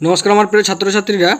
নমস্কার আমার প্রিয় ছাত্রছাত্রীরা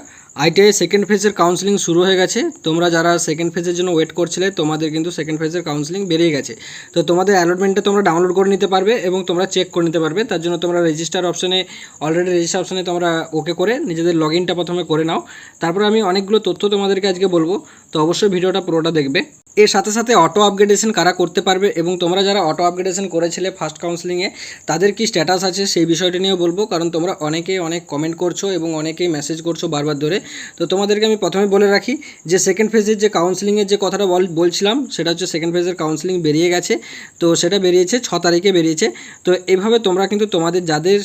আইটিআই সেকেন্ড ফেজের কাউন্সিলিং শুরু হয়ে গেছে। তোমরা যারা সেকেন্ড ফেজের জন্য ওয়েট করছিলে, তোমাদের কিন্তু সেকেন্ড ফেজের কাউন্সিলিং বেরিয়ে গেছে। তো তোমাদের অ্যালটমেন্টটা তোমরা ডাউনলোড করে নিতে পারবে এবং তোমরা চেক করে নিতে পারবে। তার জন্য তোমরা রেজিস্টার অপশনে অলরেডি রেজিস্টার অপশনে তোমরা ওকে করে নিজেদের লগ ইনটা প্রথমে করে নাও। তারপর আমি অনেকগুলো তথ্য তোমাদেরকে আজকে বলব। তো অবশ্যই ভিডিওটা পুরোটা দেখবে। এর সাথে সাথে অটো আপগ্রেডেশন কারা করতে পারবে এবং তোমরা যারা অটো আপগ্রেডেশন করেছিলে ফার্স্ট কাউন্সিলিংয়ে তাদের কি স্ট্যাটাস আছে সেই বিষয়টা নিয়েও বলব, কারণ তোমরা অনেকেই অনেক কমেন্ট করছ এবং অনেকেই মেসেজ করছ বারবার ধরে। তো তোমাদেরকে আমি প্রথমে বলে রাখি যে সেকেন্ড ফেজের যে কাউন্সিলিংয়ের যে কথাটা বল, বলছিলাম, সেটা হচ্ছে সেকেন্ড ফেজের কাউন্সিলিং বেরিয়ে গেছে। তো সেটা বেরিয়েছে, ছ তারিখে বেরিয়েছে। তো এইভাবে তোমরা কিন্তু তোমাদের যাদের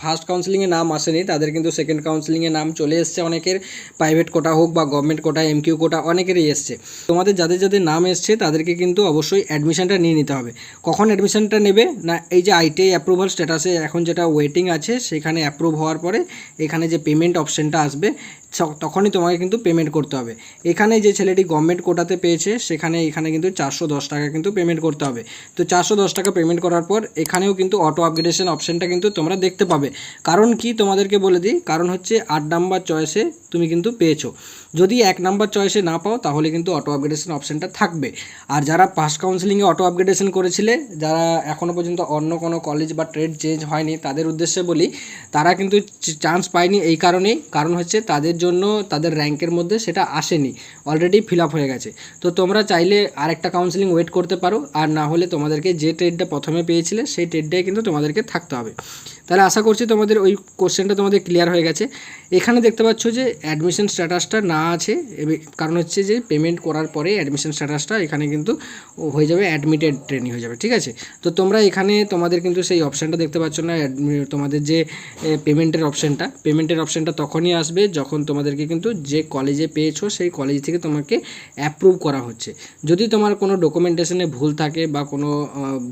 ফার্স্ট কাউন্সিলিংয়ে নাম আসেনি, তাদের কিন্তু সেকেন্ড কাউন্সিলিংয়ে নাম চলে এসছে অনেকের। প্রাইভেট কোটা হোক বা গভর্নমেন্ট কোটা এমকিউ কোটা অনেকেরই এসছে। তোমাদের যাদের যাদের নাম এসছে, তাদেরকে কিন্তু অবশ্যই অ্যাডমিশানটা নিয়ে নিতে হবে। কখন অ্যাডমিশানটা নেবে? না, এই যে আইটিআই অ্যাপ্রুভাল স্ট্যাটাসে এখন যেটা ওয়েটিং আছে, সেখানে অ্যাপ্রুভ হওয়ার পরে এখানে যে পেমেন্ট অপশানটা আসবে তখনই তোমাকে কিন্তু পেমেন্ট করতে হবে। এখানে যে ছেলেটি গভর্নমেন্ট কোটাতে পেয়েছে, সেখানে এখানে কিন্তু চারশো দশ টাকা কিন্তু পেমেন্ট করতে হবে। তো চারশো দশ টাকা পেমেন্ট করার পর এখানেও কিন্তু অটো আপগ্রেডেশন অপশনটা কিন্তু তোমরা দেখতে পাবে। কারণ কি তোমাদেরকে বলে দিই? কারণ হচ্ছে আট নাম্বার চয়েসে তুমি কিন্তু পেয়েছ। যদি এক নাম্বার চয়েসে না পাও, তাহলে কিন্তু অটো আপগ্রেডেশন অপশনটা থাকবে। আর যারা পাস কাউন্সিলিংয়ে অটো আপগ্রেডেশন করেছিলে, যারা এখনও পর্যন্ত অন্য কোনো কলেজ বা ট্রেড চেঞ্জ হয়নি, তাদের উদ্দেশ্যে বলি, তারা কিন্তু চান্স পায়নি এই কারণেই। কারণ হচ্ছে তাদের জন্য তাদের র্যাঙ্কের মধ্যে সেটা আসেনি। অলরেডি ফিল আপ হয়ে গেছে। তো তোমরা চাইলে আরেকটা কাউন্সিলিং ওয়েট করতে পারো। আর না হলে তোমাদেরকে যে ট্রেডটা প্রথমে পেয়েছিলে, সেই ট্রেডটাই কিন্তু তোমাদেরকে থাকতে হবে। তাহলে আশা করছি তোমাদের ওই কোশ্চেনটা তোমাদের ক্লিয়ার হয়ে গেছে। এখানে দেখতে পাচ্ছ যে অ্যাডমিশন স্ট্যাটাসটা না আছে কারণ হচ্ছে যে পেমেন্ট করার পরে অ্যাডমিশন স্ট্যাটাসটা এখানে কিন্তু হয়ে যাবে অ্যাডমিটেড ট্রেনিং হয়ে যাবে, ঠিক আছে? তো তোমরা এখানে তোমাদের কিন্তু সেই অপশানটা দেখতে পাচ্ছ না তোমাদের যে পেমেন্টের অপশানটা পেমেন্টের অপশানটা তখনই আসবে যখন তোমাদেরকে কিন্তু যে কলেজে পেয়েছ, সেই কলেজ থেকে তোমাকে অ্যাপ্রুভ করা হচ্ছে। যদি তোমার কোনো ডকুমেন্টেশনে ভুল থাকে বা কোনো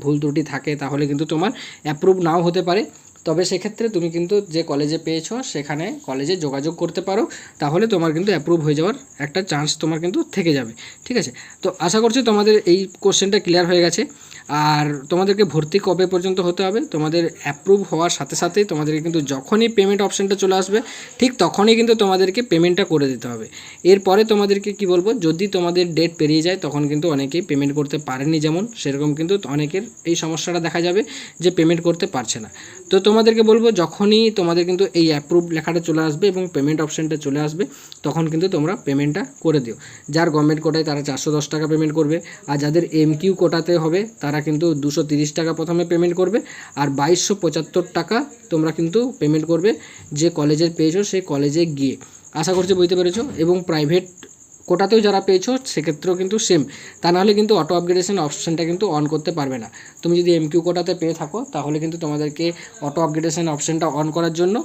ভুল ত্রুটি থাকে, তাহলে কিন্তু তোমার অ্যাপ্রুভ নাও হতে পারে। তবে সেক্ষেত্রে তুমি কিন্তু যে কলেজে পেয়েছ, সেখানে কলেজে যোগাযোগ করতে পারো। তাহলে তোমার কিন্তু অ্যাপ্রুভ হয়ে যাওয়ার একটা চান্স তোমার কিন্তু থেকে যাবে। ঠিক আছে? তো আশা করছি তোমাদের এই কোশ্চেনটা ক্লিয়ার হয়ে গেছে। আর তোমাদেরকে ভর্তি কবে পর্যন্ত হতে হবে? তোমাদের অ্যাপ্রুভ হওয়ার সাথে সাথেই তোমাদেরকে কিন্তু যখনই পেমেন্ট অপশানটা চলে আসবে, ঠিক তখনই কিন্তু তোমাদেরকে পেমেন্টটা করে দিতে হবে। এরপরে তোমাদেরকে কি বলব? যদি তোমাদের ডেট পেরিয়ে যায়, তখন কিন্তু অনেকেই পেমেন্ট করতে পারেনি যেমন, সেরকম কিন্তু অনেকের এই সমস্যাটা দেখা যাবে যে পেমেন্ট করতে পারছে না। তো তোমাদেরকে বলব, যখনই তোমাদের কিন্তু এই অ্যাপ্রুভ লেখাটা চলে আসবে এবং পেমেন্ট অপশানটা চলে আসবে, তখন কিন্তু তোমরা পেমেন্টটা করে দিও। যার গভর্নমেন্ট কোটায় তারা চারশো দশ টাকা পেমেন্ট করবে, আর যাদের এমকিউ কোটাতে হবে, তারা কিন্তু দুশো তিরিশ টাকা প্রথমে পেমেন্ট করবে, আর বাইশশো পঁচাত্তর টাকা তোমরা কিন্তু পেমেন্ট করবে যে কলেজের পেয়েছ, সেই কলেজে গিয়ে। আশা করছি বুঝতে পেরেছ, এবং প্রাইভেট কোটাতেও যারা পেয়েছ, সেক্ষেত্রেও কিন্তু সেম তা নাহলে কিন্তু অটো আপগ্রেডেশন অপশানটা কিন্তু অন করতে পারবে না। তুমি যদি এমকিউ কোটাতে পেয়ে থাকো, তাহলে কিন্তু তোমাদেরকে অটো আপগ্রেডেশন অপশানটা অন করার জন্য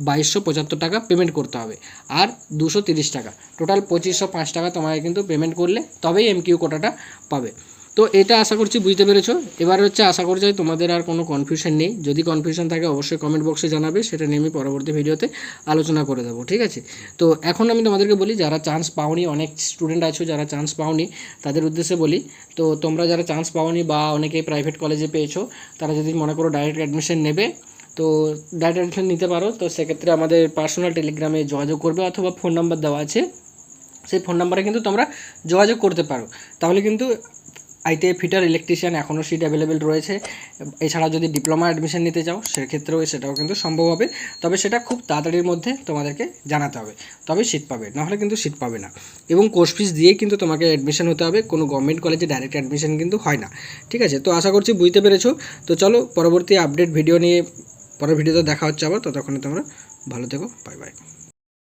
বাইশশো পঁচাত্তর টাকা পেমেন্ট করতে হবে। আর দুশো তিরিশ টাকা। টোটাল পঁচিশশো পাঁচ টাকা তোমাকে কিন্তু পেমেন্ট করলে তবেই এমকিউ কোটাটা পাবে। তো এটা আশা করছি বুঝতে পেরেছ। এবার হচ্ছে আশা করছি তোমাদের আর কোনো কনফিউশন নেই। যদি কনফিউশন থাকে অবশ্যই কমেন্ট বক্সে জানাবে, সেটা নিয়ে আমি পরবর্তী ভিডিওতে আলোচনা করে দেবো, ঠিক আছে? তো এখন আমি তোমাদেরকে বলি, যারা চান্স পাওনি, অনেক স্টুডেন্ট আছো যারা চান্স পাওনি, তাদের উদ্দেশ্যে বলি, তো তোমরা যারা চান্স পাওনি বা অনেকে প্রাইভেট কলেজে পেয়েছ, তারা যদি মনে করো ডাইরেক্ট অ্যাডমিশন নেবে, তো ডাইরেক্ট অ্যাডমিশন নিতে পারো। তো সেক্ষেত্রে আমাদের পার্সোনাল টেলিগ্রামে যোগাযোগ করবে অথবা ফোন নাম্বার দেওয়া আছে। সেই ফোন নাম্বারে কিন্তু তোমরা যোগাযোগ করতে পারো। তাহলে কিন্তু আইটিআই ফিটার ইলেকট্রিশিয়ান এখনও সিট অ্যাভেলেবেল রয়েছে। এছাড়া যদি ডিপ্লোমা অ্যাডমিশন নিতে চাও, সেক্ষেত্রেও সেটাও কিন্তু সম্ভব হবে। তবে সেটা খুব তাড়াতাড়ির মধ্যে তোমাদেরকে জানাতে হবে। তবে সিট পাবে, নাহলে কিন্তু সিট পাবে না। এবং কোর্স ফিস দিয়েই কিন্তু তোমাকে অ্যাডমিশন হতে হবে। কোনো গভর্নমেন্ট কলেজে ডাইরেক্ট অ্যাডমিশন কিন্তু হয় না। ঠিক আছে? তো আশা করছি বুঝতে পেরেছ। তো চলো, পরবর্তী আপডেট ভিডিও নিয়ে, পরের ভিডিওতে দেখা হচ্ছে আবার। ততক্ষণে তোমরা ভালো থেকো। Bye bye